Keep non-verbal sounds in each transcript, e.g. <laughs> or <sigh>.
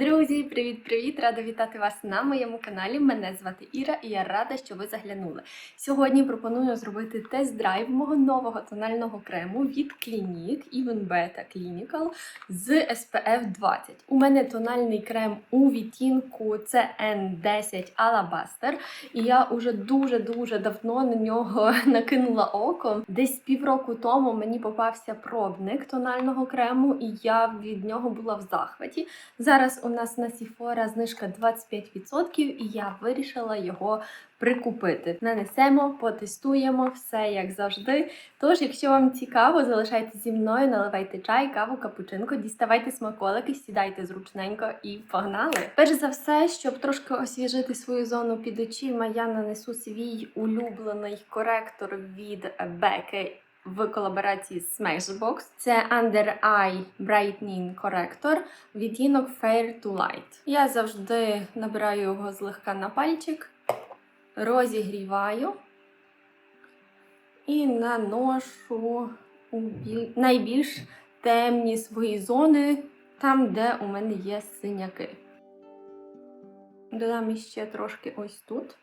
Друзі, привіт-привіт! Рада вітати вас на моєму каналі. Мене звати Іра і я рада, що ви заглянули. Сьогодні пропоную зробити тест-драйв мого нового тонального крему від Clinique Even Beta Clinical з SPF 20. У мене тональний крем у відтінку CN10 Alabaster, і я уже дуже-дуже давно на нього <laughs> накинула око. Десь півроку тому мені попався пробник тонального крему, і я від нього була в захваті. Зараз у нас на Sephora знижка 25%, і я вирішила його прикупити. Нанесемо, потестуємо все як завжди. Тож, якщо вам цікаво, залишайтеся зі мною, наливайте чай, каву, капучинку, діставайте смаколики, сідайте зручненько і погнали. Перш за все, щоб трошки освіжити свою зону під очима, я нанесу свій улюблений коректор від Беки в колаборації з Smashbox. Це Under Eye Brightening Corrector, відтінок Fair to Light. Я завжди набираю його злегка на пальчик, розігріваю і наношу у біль- найбільш темні свої зони, там, де у мене є синяки. Додам ще трошки ось тут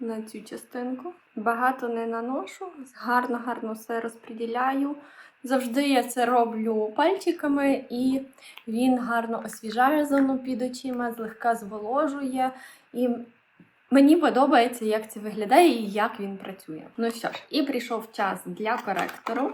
на цю частинку. Багато не наношу, гарно-гарно все розподіляю. Завжди я це роблю пальчиками, і він гарно освіжає зону під очима, злегка зволожує. І мені подобається, як це виглядає і як він працює. Ну що ж, і прийшов час для коректору.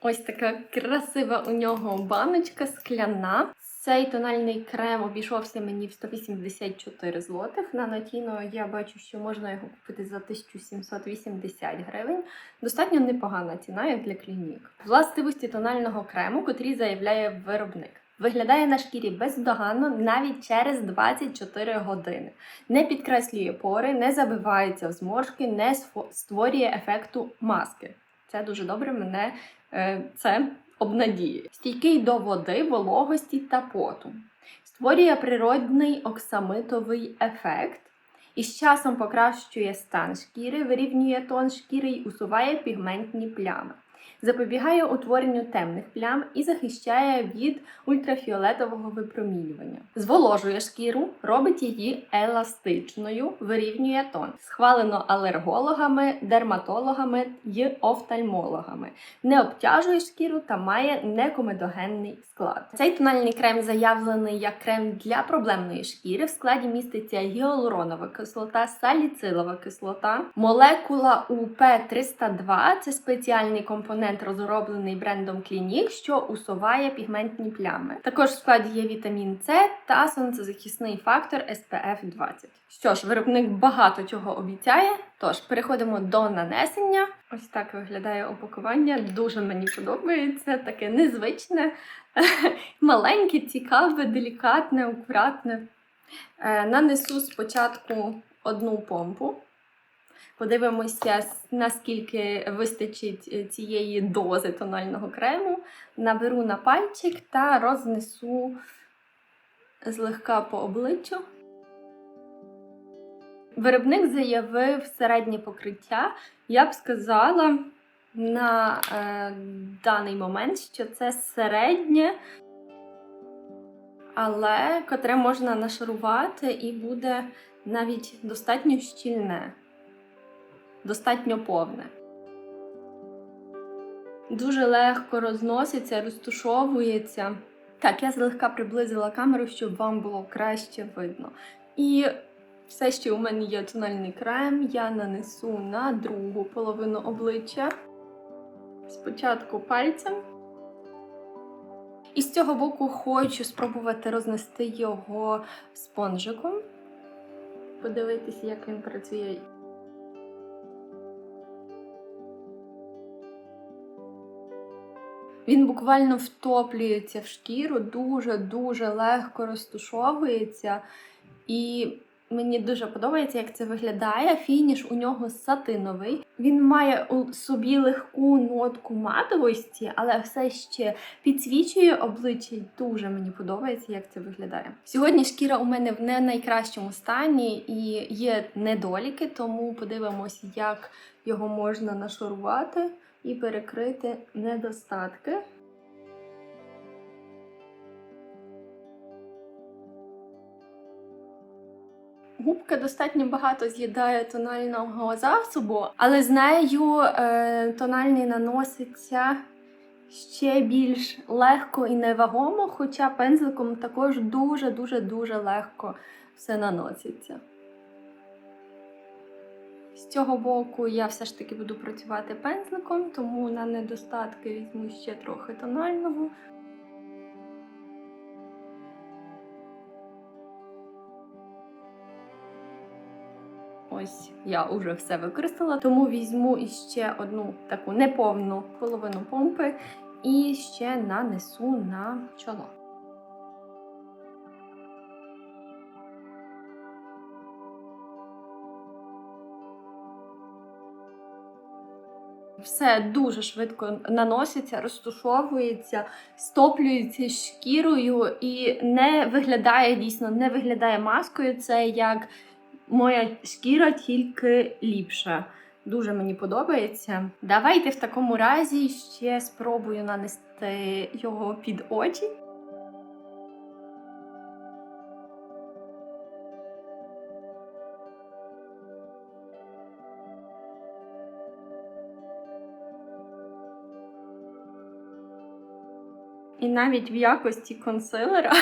Ось така красива у нього баночка скляна. Цей тональний крем обійшовся мені в 184 злотих. На Notino я бачу, що можна його купити за 1780 гривень. Достатньо непогана ціна, як для клінік. Властивості тонального крему, котрі заявляє виробник. Виглядає на шкірі бездоганно навіть через 24 години. Не підкреслює пори, не забивається в зморшки, не створює ефекту маски. Це дуже добре мене е, це обнадіює. Стійкий до води, вологості та поту. Створює природний оксамитовий ефект. І з часом покращує стан шкіри, вирівнює тон шкіри і усуває пігментні плями. Запобігає утворенню темних плям і захищає від ультрафіолетового випромінювання. Зволожує шкіру, робить її еластичною, вирівнює тон. Схвалено алергологами, дерматологами й офтальмологами. Не обтяжує шкіру та має некомедогенний склад. Цей тональний крем заявлений як крем для проблемної шкіри. В складі міститься гіалуронова кислота, саліцилова кислота, молекула УП302 це спеціальний компонент, розроблений брендом Clinique, що усуває пігментні плями. Також в складі є вітамін С та сонцезахисний фактор SPF 20. Що ж, виробник багато чого обіцяє. Тож переходимо до нанесення. Ось так виглядає опакування. Дуже мені подобається, таке незвичне, <laughs> маленьке, цікаве, делікатне, акуратне. Е, Нанесу спочатку одну помпу. Подивимося, наскільки вистачить е, цієї дози тонального крему. Наберу на пальчик та рознесу злегка по обличчю. Виробник заявив середнє покриття. Я б сказала на е, даний момент, що це середнє, але котре можна нашарувати і буде навіть достатньо щільне, достатньо повне. Дуже легко розноситься, розтушовується. Так, я злегка приблизила камеру, щоб вам було краще видно. І все, що у мене є тональний крем, я нанесу на другу половину обличчя. Спочатку пальцем. І з цього боку хочу спробувати рознести його спонжиком. Подивитися, як він працює. Він буквально втоплюється в шкіру, дуже-дуже легко розтушовується. І мені дуже подобається, як це виглядає. Фініш у нього сатиновий. Він має у собі легку нотку матовості, але все ще підсвічує обличчя. Дуже мені подобається, як це виглядає. Сьогодні шкіра у мене в не найкращому стані і є недоліки, тому подивимося, як його можна нашарувати і перекрити недостатки. Губка достатньо багато з'їдає тонального засобу, але з нею е, тональний наноситься ще більш легко і невагомо, хоча пензликом також дуже-дуже дуже легко все наноситься. З цього боку я все ж таки буду працювати пензликом, тому на недостатки візьму ще трохи тонального. Ось я вже все використала, тому візьму іще одну таку неповну половину помпи і ще нанесу на чоло. Все дуже швидко наноситься, розтушовується, стоплюється шкірою і не виглядає дійсно, не виглядає маскою. Це як моя шкіра тільки ліпша. Дуже мені подобається. Давайте в такому разі ще спробую нанести його під очі. І навіть в якості консилера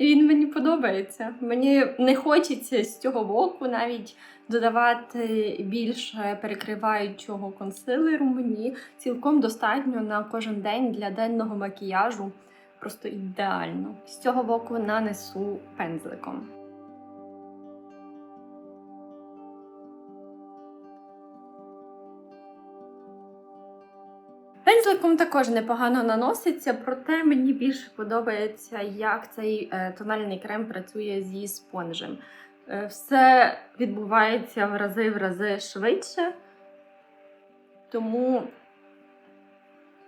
він мені подобається. Мені не хочеться з цього боку навіть додавати більше перекриваючого консилеру. Мені цілком достатньо на кожен день для денного макіяжу. Просто ідеально. З цього боку нанесу пензликом. Пензликом також непогано наноситься, проте мені більше подобається, як цей е, тональний крем працює зі спонжем. Е, все відбувається в рази в рази швидше, тому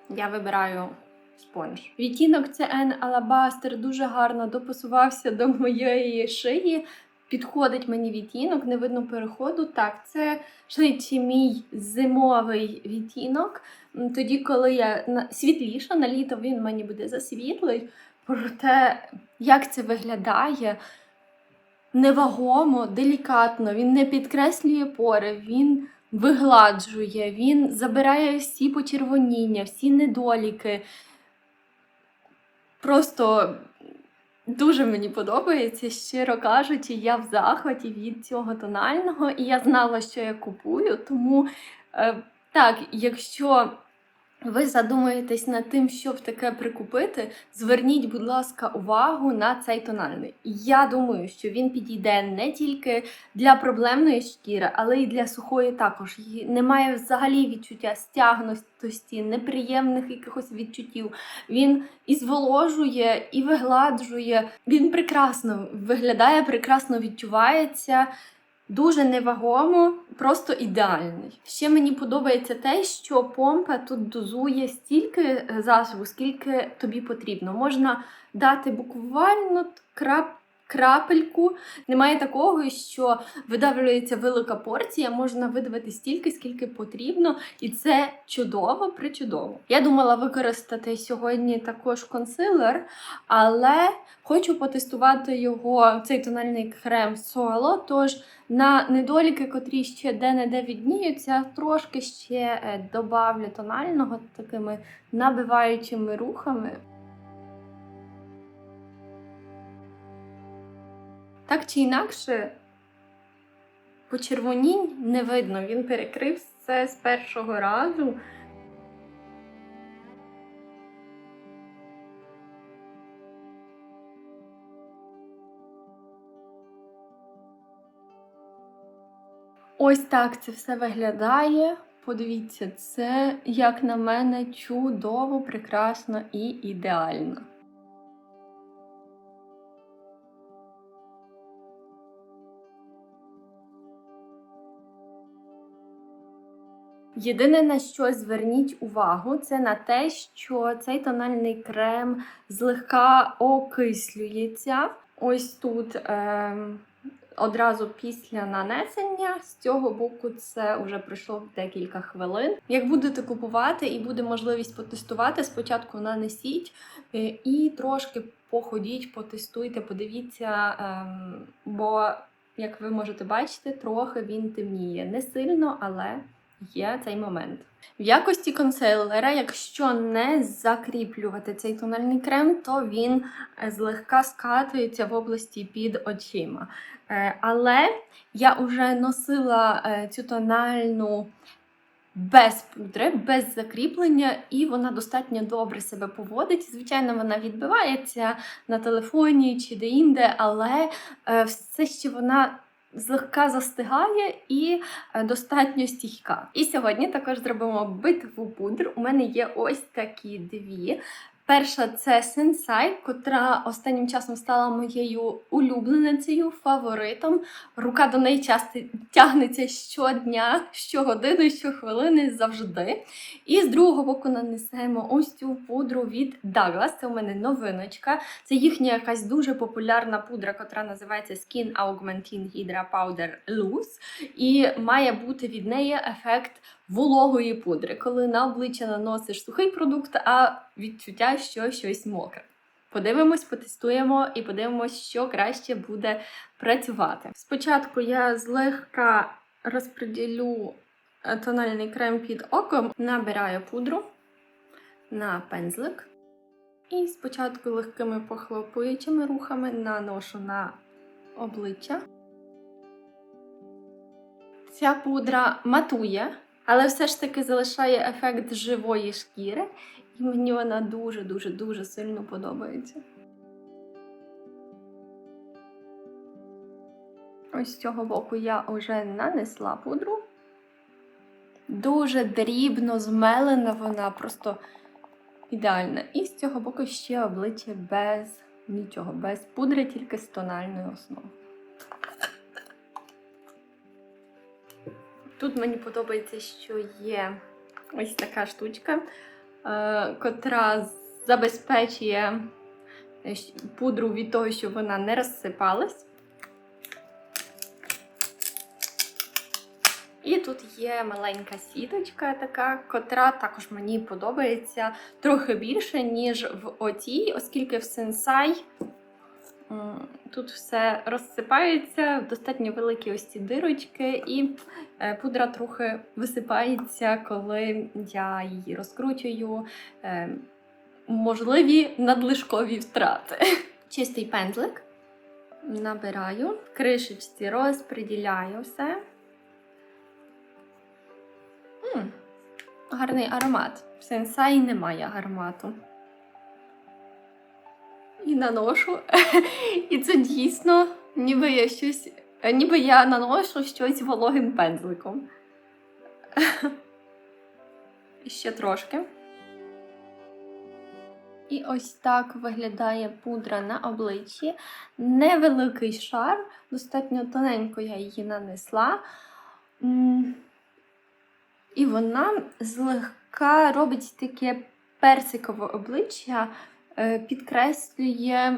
я вибираю спонж. Відтінок CN Alabaster дуже гарно допасувався до моєї шиї. Підходить мені відтінок, не видно переходу. Так, це швидше мій зимовий відтінок. Тоді, коли я світліша, на літо він мені буде засвітлий. Проте, як це виглядає невагомо, делікатно, він не підкреслює пори, він вигладжує, він забирає всі почервоніння, всі недоліки. Просто Дуже мені подобається, щиро кажучи, я в захваті від цього тонального, і я знала, що я купую. Тому е, так, якщо ви задумаєтесь над тим, щоб таке прикупити, зверніть, будь ласка, увагу на цей тональний. Я думаю, що він підійде не тільки для проблемної шкіри, але й для сухої також. Немає взагалі відчуття стягності, неприємних якихось відчуттів. Він і зволожує, і вигладжує. Він прекрасно виглядає, прекрасно відчувається. Дуже невагомо, просто ідеальний. Ще мені подобається те, що помпа тут дозує стільки е, засобу, скільки тобі потрібно. Можна дати буквально крап. Крапельку немає такого, що видавлюється велика порція, можна видавити стільки, скільки потрібно, і це чудово, причудово. Я думала використати сьогодні також консилер, але хочу потестувати його цей тональний крем соло. Тож на недоліки, котрі ще де-не-де відніються, трошки ще е, добавлю тонального такими набиваючими рухами. Так чи інакше, почервонінь не видно, він перекрив це з першого разу. Ось так це все виглядає. Подивіться, це, як на мене, чудово, прекрасно і ідеально. Єдине на що зверніть увагу, це на те, що цей тональний крем злегка окислюється. Ось тут е, одразу після нанесення, з цього боку це вже пройшло декілька хвилин. Як будете купувати і буде можливість потестувати, спочатку нанесіть е, і трошки походіть, потестуйте, подивіться, е, бо як ви можете бачити, трохи він темніє. Не сильно, але є цей момент. В якості консилера, якщо не закріплювати цей тональний крем, то він е, злегка скатується в області під очима. Е, Але я вже носила е, цю тональну без пудри, без закріплення, і вона достатньо добре себе поводить. Звичайно, вона відбивається на телефоні чи де-інде, але все ще вона злегка застигає і е, достатньо стійка. І сьогодні також зробимо битву пудр. У мене є ось такі дві. Перша це Sensai, котра останнім часом стала моєю улюбленицею, фаворитом. Рука до неї часто тягнеться щодня, щогодини, щохвилини, завжди. І з другого боку нанесемо ось цю пудру від Douglas. Це у мене новиночка. Це їхня якась дуже популярна пудра, котра називається Skin Augmentin Hydra Powder Loose. І має бути від неї ефект вологої пудри, коли на обличчя наносиш сухий продукт, а відчуття, що щось мокре. Подивимось, потестуємо і подивимось, що краще буде працювати. Спочатку я злегка розподілю е, тональний крем під оком, набираю пудру на пензлик. І спочатку легкими похлопуючими рухами наношу на обличчя. Ця пудра матує, але все ж таки залишає ефект живої шкіри, і мені вона дуже-дуже дуже сильно подобається. Ось з цього боку я вже нанесла пудру. Дуже дрібно змелена вона, просто ідеальна. І з цього боку ще обличчя без нічого, без пудри, тільки з тональною основою. Тут мені подобається, що є ось така штучка, е, котра забезпечує е, пудру від того, щоб вона не розсипалась. І тут є маленька сіточка така, котра також мені подобається трохи більше, ніж в отій, оскільки в м, тут все розсипається, достатньо великі ось ці дирочки, і е, пудра трохи висипається, коли я її розкручую. Е, Можливі надлишкові втрати. Чистий пензлик. Набираю, в кришечці розподіляю все. М, гарний аромат. В сенсаї немає аромату. І наношу. І це дійсно, ніби я щось. Ніби я наношу щось вологим пензликом. Ще трошки. І ось так виглядає пудра на обличчі. Невеликий шар, достатньо тоненько я її нанесла. І вона злегка робить таке персикове обличчя, підкреслює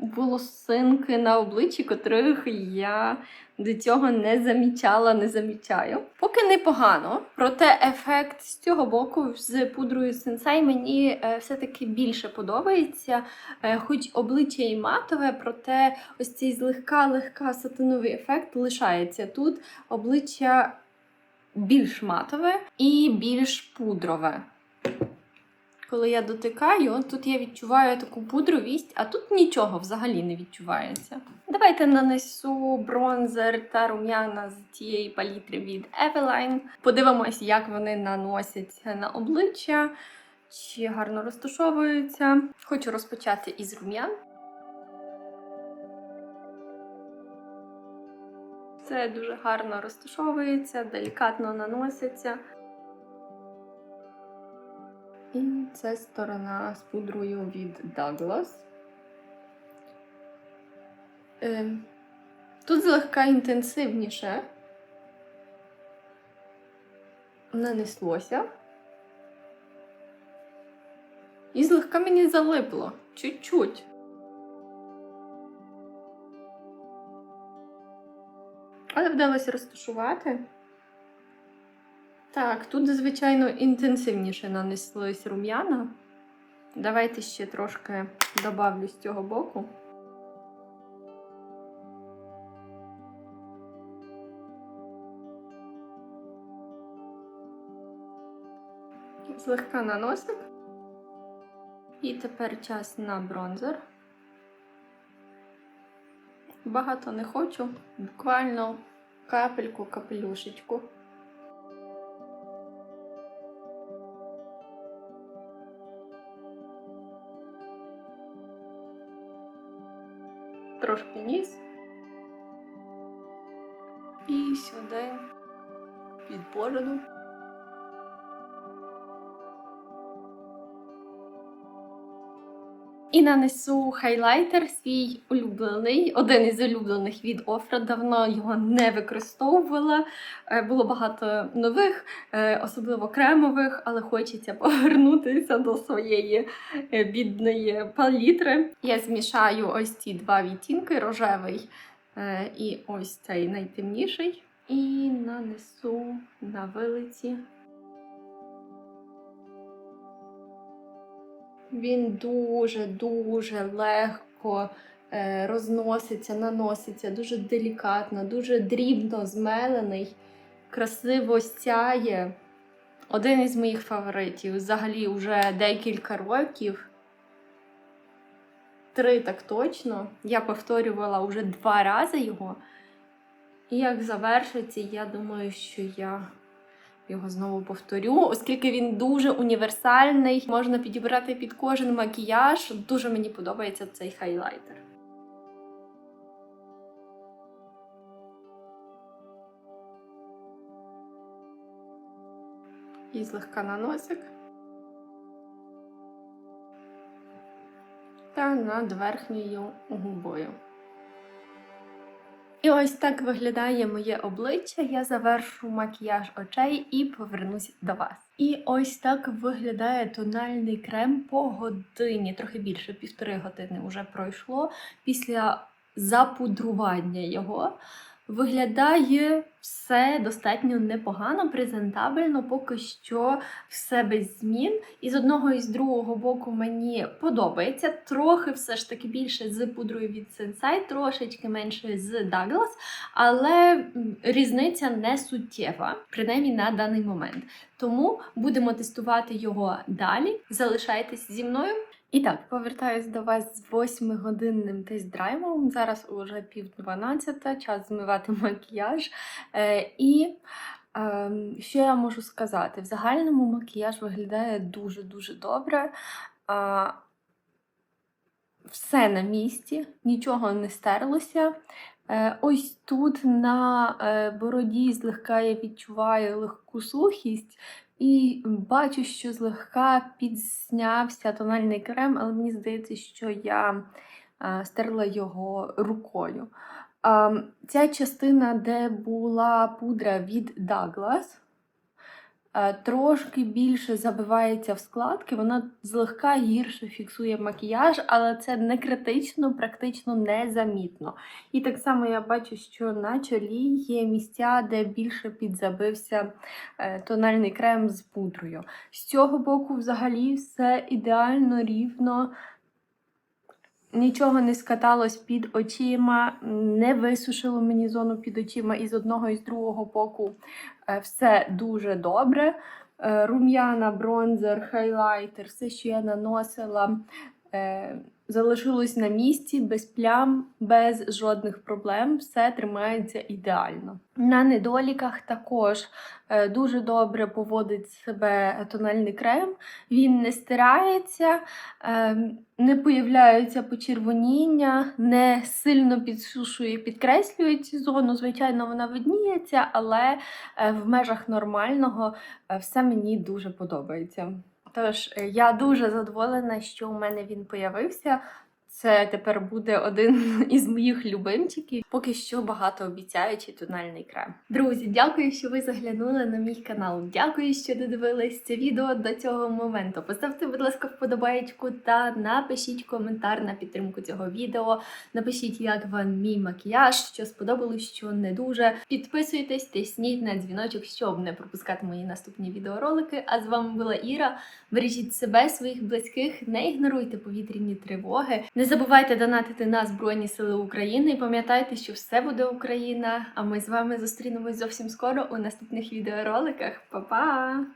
волосинки на обличчі, котрих я до цього не замічала, не замічаю. Поки непогано, проте ефект з цього боку з пудрою Sensai мені е, все-таки більше подобається. Е, Хоч обличчя і матове, проте ось цей злегка-легка сатиновий ефект лишається тут. Обличчя більш матове і більш пудрове. Коли я дотикаю, тут я відчуваю таку пудровість, а тут нічого взагалі не відчувається. Давайте нанесу бронзер та рум'яна з цієї палітри від Eveline. Подивимось, як вони наносяться на обличчя, чи гарно розташовуються. Хочу розпочати із рум'ян. Це дуже гарно розташовується, делікатно наноситься. І це сторона з пудрою від Douglas. Ем, Тут злегка інтенсивніше нанеслося. І злегка мені залипло. Чуть-чуть. Але вдалося розташувати. Так, тут, звичайно, інтенсивніше нанеслось рум'яна. Давайте ще трошки добавлю з цього боку. Злегка наносик. І тепер час на бронзер. Багато не хочу, буквально капельку-капелюшечку. Трошки ніс. І сюди під бороду. І нанесу хайлайтер свій улюблений, один із улюблених від Офра. Давно його не використовувала. Е, Було багато нових, е, особливо кремових, але хочеться повернутися до своєї е, бідної палітри. Я змішаю ось ці два відтінки: рожевий і ось цей найтемніший. І нанесу на вилиці. Він дуже-дуже легко е, розноситься, наноситься, дуже делікатно, дуже дрібно змелений, красиво сяє. Один із моїх фаворитів. Взагалі вже декілька років. Три так точно. Я повторювала вже два рази його. І як завершиться, я думаю, що я його знову повторю, оскільки він дуже універсальний, можна підібрати під кожен макіяж. Дуже мені подобається цей хайлайтер. І злегка на носик. Та над верхньою губою. І ось так виглядає моє обличчя. Я завершу макіяж очей і повернусь до вас. І ось так виглядає тональний крем по годині, трохи більше півтори години вже пройшло після запудрування його. Виглядає все достатньо непогано, презентабельно, поки що все без змін. І з одного і з другого боку мені подобається. Трохи все ж таки більше з пудрою від Sensai, трошечки менше з Douglas, але різниця не суттєва, принаймні на даний момент. Тому будемо тестувати його далі. Залишайтесь зі мною. І так, повертаюсь до вас з 8-годинним тест-драйвом. Зараз уже пів 12, час змивати макіяж. Е, і е, що я можу сказати? В загальному макіяж виглядає дуже-дуже добре. А, все на місці, нічого не стерлося. Е, ось тут на е, бороді злегка я відчуваю легку сухість. І бачу, що злегка підзнявся тональний крем, але мені здається, що я е, стерла його рукою. Ця частина, де була пудра від Douglas, трошки більше забивається в складки, вона злегка гірше фіксує макіяж, але це не критично, практично незамітно. І так само я бачу, що на чолі є місця, де більше підзабився е, тональний крем з пудрою. З цього боку, взагалі, все ідеально рівно. Нічого не скаталось під очима, не висушило мені зону під очима, і з одного і з другого боку е, все дуже добре. Е, Рум'яна, бронзер, хайлайтер, все, що я наносила, е, залишилось на місці, без плям, без жодних проблем. Все тримається ідеально. На недоліках також е, дуже добре поводить себе тональний крем. Він не стирається, е, не появляються почервоніння, не сильно підсушує, підкреслює цю зону. Звичайно, вона видніється, але е, в межах нормального все мені дуже подобається. Тож е, я дуже задоволена, що у мене він появився. Це тепер буде один <laughs> із моїх любимчиків. Поки що багатообіцяючий тональний крем. Друзі, дякую, що ви заглянули на мій канал. Дякую, що додивились це відео до цього моменту. Поставте, будь ласка, вподобаєчку та напишіть коментар на підтримку цього відео. Напишіть, як вам мій макіяж, що сподобалось, що не дуже. Підписуйтесь, тисніть на дзвіночок, щоб не пропускати мої наступні відеоролики. А з вами була Іра. Бережіть себе, своїх близьких, не ігноруйте повітряні тривоги. Не забувайте донатити на Збройні Сили України і пам'ятайте, що все буде Україна. А ми з вами зустрінемось зовсім скоро у наступних відеороликах. Па-па!